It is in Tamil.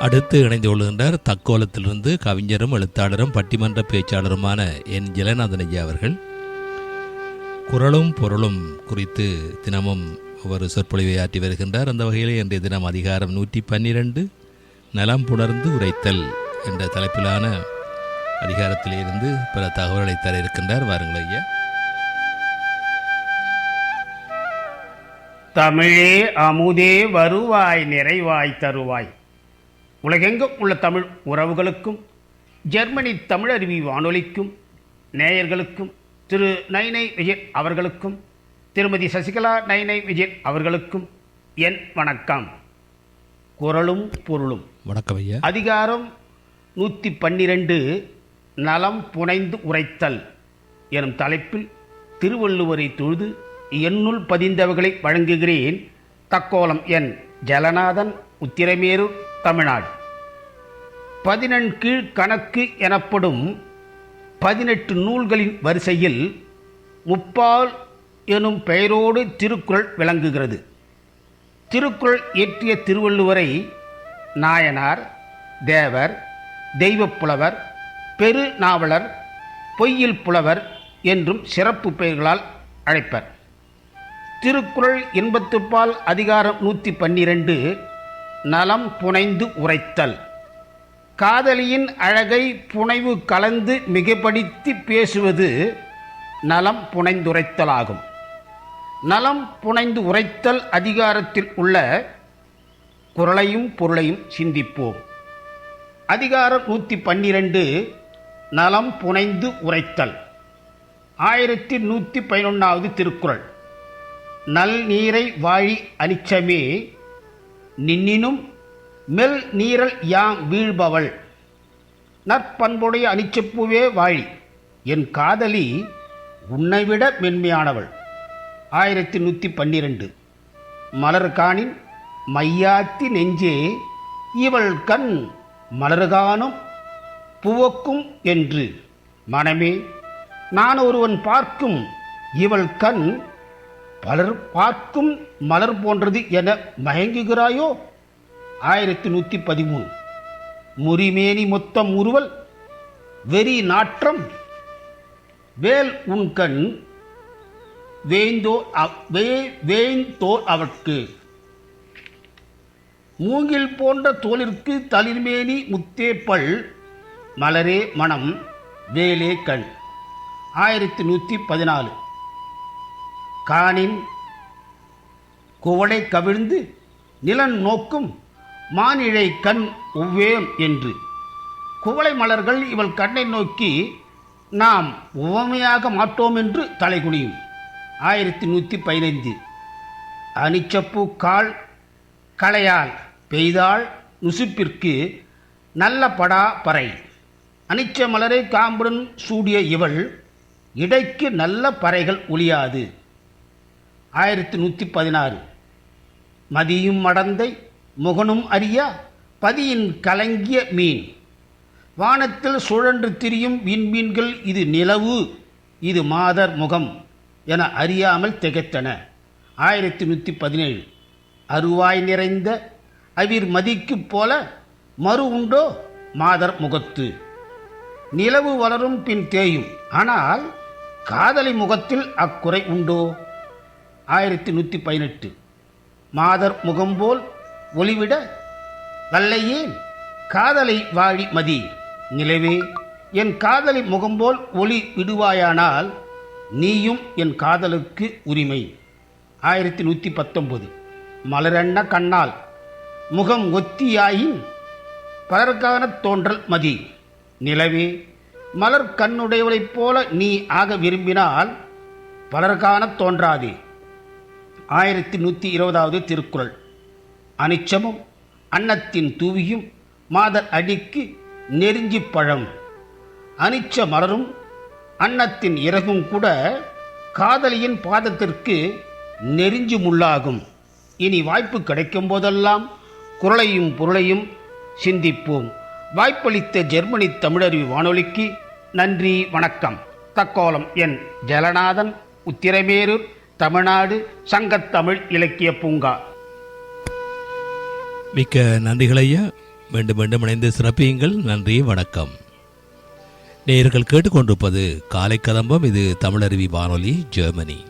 அடுத்து இணைந்து கொள்கின்றார் தக்கோலத்திலிருந்து கவிஞரும் எழுத்தாளரும் பட்டிமன்ற பேச்சாளருமான என் ஜெலநாதன் ஐயா அவர்கள். குரலும் பொருளும் குறித்து தினமும் ஒரு சொற்பொழிவை ஆற்றி வருகின்றார். அந்த வகையிலே இன்றைய தினம் அதிகாரம் நூற்றி பன்னிரண்டு நலம் புணர்ந்து உரைத்தல் என்ற தலைப்பிலான அதிகாரத்திலிருந்து பல தகவல்களை தர இருக்கின்றார். வாருங்கள் ஐயா. தமிழே அமுதே வருவாய் நிறைவாய் தருவாய். உலகெங்கும் உள்ள தமிழ் உறவுகளுக்கும் ஜெர்மனி தமிழருவி வானொலிக்கும் நேயர்களுக்கும் திரு நைனை விஜய் அவர்களுக்கும் திருமதி சசிகலா நைனை விஜய் அவர்களுக்கும் என் வணக்கம். குரலும் பொருளும். வணக்கம் ஐயா. அதிகாரம் நூற்றி பன்னிரண்டு நலம் புனைந்து உரைத்தல் எனும் தலைப்பில் திருவள்ளுவரை தொழுது என்னுள் பதிந்தவைகளை வழங்குகிறேன் தக்கோலம் என் ஜலநாதன் உத்திரமேரூர் தமிழ்நாடு. பதினெண்கீழ் கணக்கு எனப்படும் பதினெட்டு நூல்களின் வரிசையில் முப்பால் எனும் பெயரோடு திருக்குறள் விளங்குகிறது. திருக்குறள் இயற்றிய திருவள்ளுவரை நாயனார் தேவர் தெய்வப்புலவர் பெரு நாவலர் பொய்யில் புலவர் என்றும் சிறப்பு பெயர்களால் அழைப்பர். திருக்குறள் எண்பத்துப்பால் அதிகாரம் நூற்றி பன்னிரண்டு நலம் புனைந்து உரைத்தல். காதலியின் அழகை புனைவு கலந்து மிகப்படுத்தி பேசுவது நலம் புனைந்துரைத்தலாகும். நலம் புனைந்து உரைத்தல் அதிகாரத்தில் உள்ள குரலையும் பொருளையும் சிந்திப்போம். அதிகாரம் நூற்றி பன்னிரண்டு நலம் புனைந்து உரைத்தல். ஆயிரத்தி நூற்றி பதினொன்றாவது திருக்குறள். நல் நீரை வாழி அளிச்சமே நின்னினும் மெல் நீரல் யாம் வீழ்பவள். நற்பண்புடைய அனிச்சப்பூவே வாழி. என் காதலி உன்னைவிட மென்மையானவள். ஆயிரத்தி நூற்றி பன்னிரெண்டு மலர்காணின் மையாத்தி நெஞ்சே இவள் கண் மலர்கானும் புவக்கும் என்று. மனமே நான் ஒருவன் பார்க்கும் இவள் கண் பலர் பார்க்கும் மலர் போன்றது என மயங்குகிறாயோ? ஆயிரத்தி நூற்றி பதிமூணு. முறிமேனி மொத்தம் உருவல் வெறி நாற்றம் வேல் உன்கண் கண் வேந்தோ அவ்- வே அவற்கு. மூங்கில் போன்ற தோலிற்கு தளிர்மேனி முத்தேப்பல் மலரே மனம் வேலே கண். ஆயிரத்தி நூற்றி பதினாலு. காணின் குவளை கவிழ்ந்து நிலன் நோக்கும் மானிழை கண் ஒவ்வேம் என்று. குவளை மலர்கள் இவள் கண்ணை நோக்கி நாம் உவமையாக மாட்டோம் என்று தலைகுனியும். ஆயிரத்தி நூற்றி பதினைந்து. அனிச்சப்பூ கால் களையால் பெய்தால் நுசுப்பிற்கு நல்ல படா பறை. அனிச்ச மலரை காம்புடன் சூடிய இவள் இடைக்கு நல்ல பறைகள் ஒளியாது ஆயிரத்தி நூற்றி பதினாறு. மதியும் மடந்தை முகனும் அறியா பதியின் கலங்கிய மீன். வானத்தில் சுழன்று திரியும் விண்மீன்கள் இது நிலவு இது மாதர் முகம் என அறியாமல் திகைத்தன. ஆயிரத்தி நூற்றி பதினேழு. அருவாய் நிறைந்த அவிர் மதிக்குப் போல மறு உண்டோ மாதர் முகத்து. நிலவு வளரும் பின் தேயும் ஆனால் காதலி முகத்தில் அக்குறை உண்டோ? ஆயிரத்தி நூற்றி பதினெட்டு. மாதர் முகம்போல் ஒளிவிட வல்லையேன் காதலை வாழி மதி. நிலவே என் காதலை முகம்போல் ஒளி விடுவாயானால் நீயும் என் காதலுக்கு உரிமை. ஆயிரத்தி நூற்றி பத்தொன்பது மலரண்ண கண்ணால் முகம் ஒத்தியாயின் பலர்கானத் தோன்றல் மதி. நிலவே மலர் கண்ணுடையவளைப் போல நீ ஆக விரும்பினால் பலருக்கான தோன்றாதே. ஆயிரத்தி நூற்றி இருபதாவது திருக்குறள். அனிச்சமும் அன்னத்தின் தூவியும் மாதர் அடிக்கு நெருஞ்சி பழம். அனிச்ச மலரும் அன்னத்தின் இறகும் கூட காதலியின் பாதத்திற்கு நெருஞ்சி முள்ளாகும். இனி வாய்ப்பு கிடைக்கும் போதெல்லாம் குரலையும் பொருளையும் சிந்திப்போம். வாய்ப்பளித்த ஜெர்மனி தமிழறிவு வானொலிக்கு நன்றி வணக்கம். தக்கோலம் என் ஜலநாதன் உத்திரமேரூர். தமிழ்நாடு சங்கத்தமிழ் இலக்கிய பூங்கா. மிக்க நன்றிகள் ஐயா மீண்டும் மீண்டும் இணைந்து சிறப்பியுங்கள். நன்றி வணக்கம். நேயர்கள் கேட்டுக்கொண்டிருப்பது காலை கதம்பம் இது தமிழருவி வானொலி ஜெர்மனி.